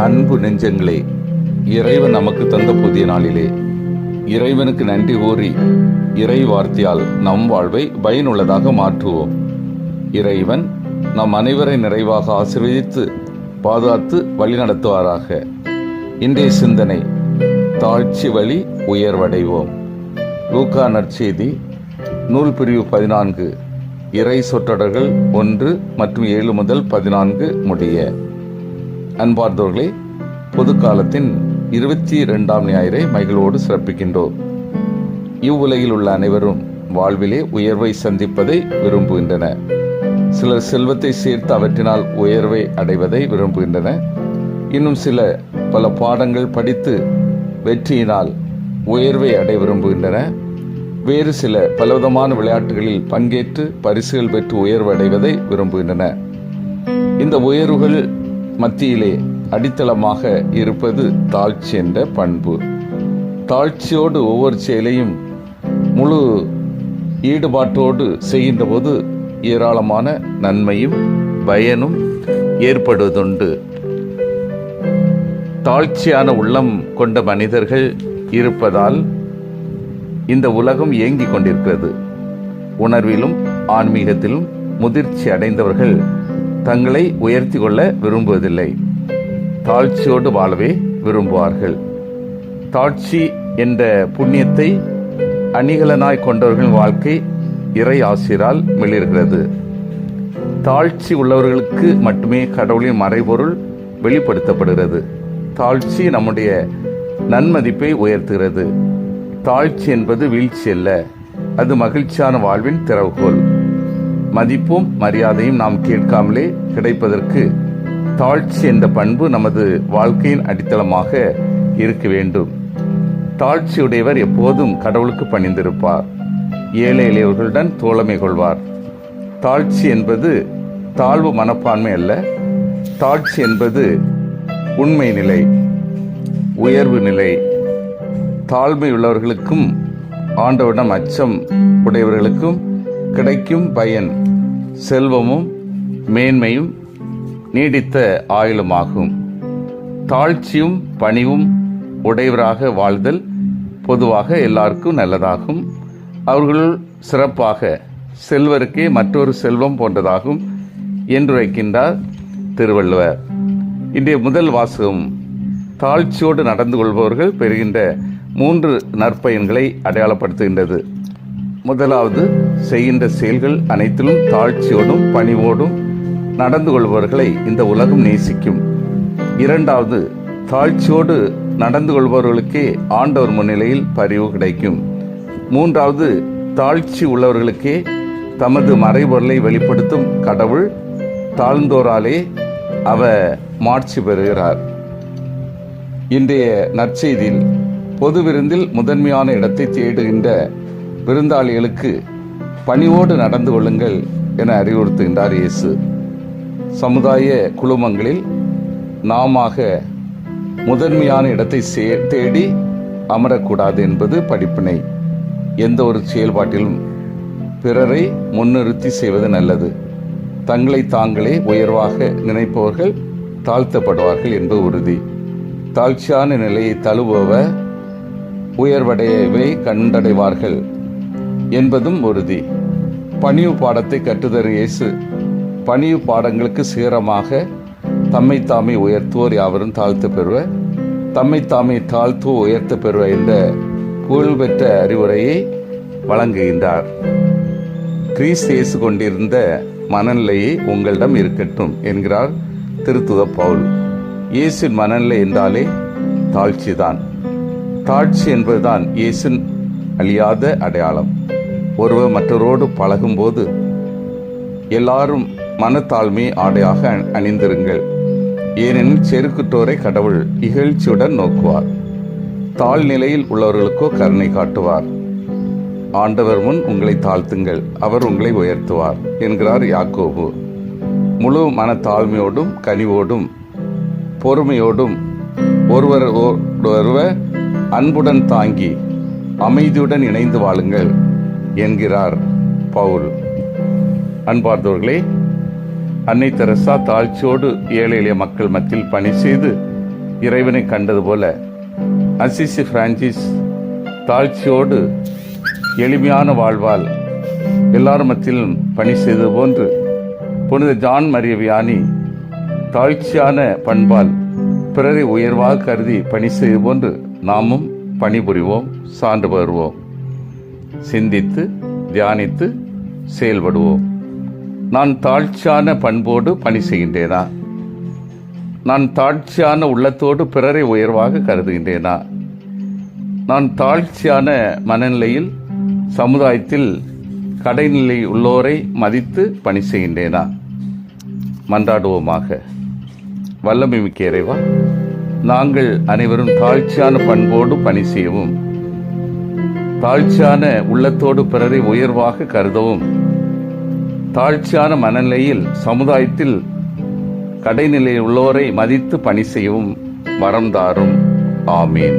அன்பு நெஞ்சங்களே இறைவன் நமக்கு தந்த புதிய நாளிலே. இறைவனுக்கு நன்றி கூறி இறை வார்த்தையால் நம் வாழ்வை பயனுள்ளதாக மாற்றுவோம். இறைவன் நம் அனைவரை நிறைவாக ஆசீர்வதித்து பாதுகாத்து வழிநடத்துவாராக. இன்றைய சிந்தனை தாழ்ச்சி வழி உயர்வடைவோம். லூக்கா நற்செய்தி நூல் பிரிவு பதினான்கு இறை சொற்றொடர்கள் ஒன்று மற்றும் ஏழு முதல் பதினான்கு முடிய. அன்பார்ந்தவர்களே பொது காலத்தின் இருபத்தி இரண்டாம் ஞாயிறை மகிழ்வோடு சிறப்பிக்கின்றோம். இவ்வுலகில் உள்ள அனைவரும் வாழ்விலே உயர்வை சந்திப்பதை விரும்புகின்றனர் சிலர் செல்வத்தை சேர்த்து அவற்றினால் உயர்வை அடைவதை விரும்புகின்றனர் இன்னும் சில பல பாடங்கள் படித்து வெற்றியினால் உயர்வை அடைய விரும்புகின்றன. வேறு சில பலவிதமான விளையாட்டுகளில் பங்கேற்று பரிசுகள் பெற்று உயர்வு அடைவதை விரும்புகின்றன. இந்த உயர்வுகள் மத்தியிலே அடித்தளமாக இருப்பது தாழ்ச்சி என்ற பண்பு. தாழ்ச்சியோடு ஒவ்வொரு செயலையும் முழு ஈடுபாட்டோடு செய்கின்ற போது ஏராளமான நன்மையும் பயனும் ஏற்படுவதுண்டு. தாழ்ச்சியான உள்ளம் கொண்ட மனிதர்கள் இருப்பதால் இந்த உலகம் இயங்கிக் கொண்டிருக்கிறது. உணர்விலும் ஆன்மீகத்திலும் முதிர்ச்சி அடைந்தவர்கள் தங்களை உயர்த்தி கொள்ள விரும்புவதில்லை. தாழ்ச்சியோடு வாழவே விரும்புவார்கள். தாழ்ச்சி என்ற புண்ணியத்தை அணிகலனாய் கொண்டவர்களின் வாழ்க்கை இறை ஆசிரால் மிளிர்கிறது. தாழ்ச்சி உள்ளவர்களுக்கு மட்டுமே கடவுளின் மறைபொருள் வெளிப்படுத்தப்படுகிறது. தாழ்ச்சி நம்முடைய நன்மதிப்பை உயர்த்துகிறது. தாழ்ச்சி என்பது வீழ்ச்சி அல்ல அது மகிழ்ச்சியான வாழ்வின் திறவுகோல். மதிப்பும் மரியாதையும் நாம் கேட்காமலே கிடைப்பதற்கு தாழ்ச்சி என்ற பண்பு நமது வாழ்க்கையின் அடித்தளமாக இருக்க வேண்டும். தாழ்ச்சியுடையவர் எப்போதும் கடவுளுக்கு பணிந்திருப்பார். ஏழை எளியவர்களுடன் தோழமை கொள்வார். தாழ்ச்சி என்பது தாழ்வு மனப்பான்மை அல்ல. தாழ்ச்சி என்பது உண்மை நிலை உயர்வு நிலை. தாழ்மை உள்ளவர்களுக்கும் ஆண்டவரிடம் அச்சம் உடையவர்களுக்கும் கிடைக்கும் பயன். செல்வமும் மேன்மையும் நீடித்த ஆயுளுமாகும். தாழ்ச்சியும் பணிவும் உடையவராக வாழ்தல் பொதுவாக எல்லாருக்கும் நல்லதாகும். அவர்களுள் சிறப்பாக செல்வருக்கே மற்றொரு செல்வம் போன்றதாகும் என்று வைக்கின்றார் திருவள்ளுவர். இன்றைய முதல் வாசகம் தாழ்ச்சியோடு நடந்து கொள்பவர்கள் பெறுகின்ற மூன்று நற்பயன்களை அடையாளப்படுத்துகின்றது. முதலாவது செய்கின்ற செயல்கள் அனைத்திலும் தாழ்ச்சியோடும் பணிவோடும் நடந்து கொள்பவர்களை இந்த உலகம் நேசிக்கும். இரண்டாவது தாழ்ச்சியோடு நடந்து கொள்பவர்களுக்கே ஆண்டவர் முன்னிலையில் பரிவு கிடைக்கும். மூன்றாவது தாழ்ச்சி உள்ளவர்களுக்கே தமது மறைபொருளை வெளிப்படுத்தும் கடவுள் தாழ்ந்தோராலே அவ மாட்சி பெறுகிறார். இன்றைய நற்செய்தியில் பொது விருந்தில் முதன்மையான இடத்தை தேடுகின்ற விருந்தாளிகளுக்கு பணிவோடு நடந்து கொள்ளுங்கள் என அறிவுறுத்துகின்றார் இயேசு. சமுதாய குழுமங்களில் நாமாக முதன்மையான இடத்தை சே- தேடி அமரக்கூடாது என்பது படிப்பினை. எந்த ஒரு செயல்பாட்டிலும் பிறரை முன்னிறுத்தி செய்வது நல்லது. தங்களை தாங்களே உயர்வாக நினைப்பவர்கள் தாழ்த்தப்படுவார்கள் என்பது உறுதி. தாழ்ச்சியான நிலையை தழுவுபவர் உயர்வடையவே கண்டடைவார்கள். என்பதும் உறுதி. பணிவு பாடத்தை கற்றுதரு இயேசு பணிவு பாடங்களுக்கு சீரமாக தம்மை தாமே உயர்த்துவோர் யாவரும் தாழ்த்து பெறுவர் தம்மை தாமே தாழ்த்துவோ உயர்த்த பெறுவ என்ற புகழ்பெற்ற அறிவுரையை வழங்குகின்றார். கிறிஸ்து இயேசு கொண்டிருந்த மனநிலையை உங்களிடம் இருக்கட்டும் என்கிறார் திருத்துத பவுல். இயேசின் மனநிலை என்றாலே தாழ்ச்சிதான். தாழ்ச்சி என்பதுதான் இயேசின் அழியாத அடையாளம். ஒருவர் மற்றவரோடு பழகும்போது எல்லாரும் மனத்தாழ்மை ஆடையாக அணி- அணிந்திருங்கள். ஏனெனில் செருக்குற்றோரை கடவுள் இகழ்ச்சியுடன் நோக்குவார். தாழ்நிலையில் உள்ளவர்களுக்கோ கருணை காட்டுவார். ஆண்டவர் முன் உங்களை தாழ்த்துங்கள். அவர் உங்களை உயர்த்துவார் என்கிறார் யாக்கோபு. முழு மனத்தாழ்மையோடும் கனிவோடும் பொறுமையோடும் ஒருவர் ஒருவர் அன்புடன் தாங்கி அமைதியுடன் இணைந்து வாழுங்கள். என்கிறார் பவுல். அன்பார்ந்தவர்களே அன்னை தெரசா தாழ்ச்சியோடு ஏழை எளிய மக்கள் மத்தியில் பணி செய்து இறைவனை கண்டது போல அசிசி பிரான்சிஸ் தாழ்ச்சியோடு எளிமையான வாழ்வால் எல்லார் மத்தியிலும் பணி செய்தது போன்று புனித ஜான் மரிய வியானி தாழ்ச்சியான பண்பால் பிறரை உயர்வாக கருதி பணி செய்வது போன்று நாமும் பணிபுரிவோம் சான்று பெறுவோம் சிந்தித்து தியானித்து செயல்படுவோம். நான் தாழ்ச்சியான பண்போடு பணி செய்கின்றேனா? நான் தாழ்ச்சியான உள்ளத்தோடு பிறரை உயர்வாக கருதுகின்றேனா? நான் தாழ்ச்சியான மனநிலையில் சமுதாயத்தில் கடைநிலை உள்ளோரை மதித்து பணி செய்கின்றேனா? மன்றாடுவோமாக. வல்லமை மிக்க இறைவா நாங்கள் அனைவரும் தாழ்ச்சியான பண்போடு பணி செய்யவும். தாழ்ச்சியான உள்ளத்தோடு பிறரை உயர்வாக கருதவும். தாழ்ச்சியான மனநிலையில் சமுதாயத்தில் கடைநிலையில் உள்ளோரை மதித்து பணி செய்யவும் வரம் தாரும். ஆமீன்.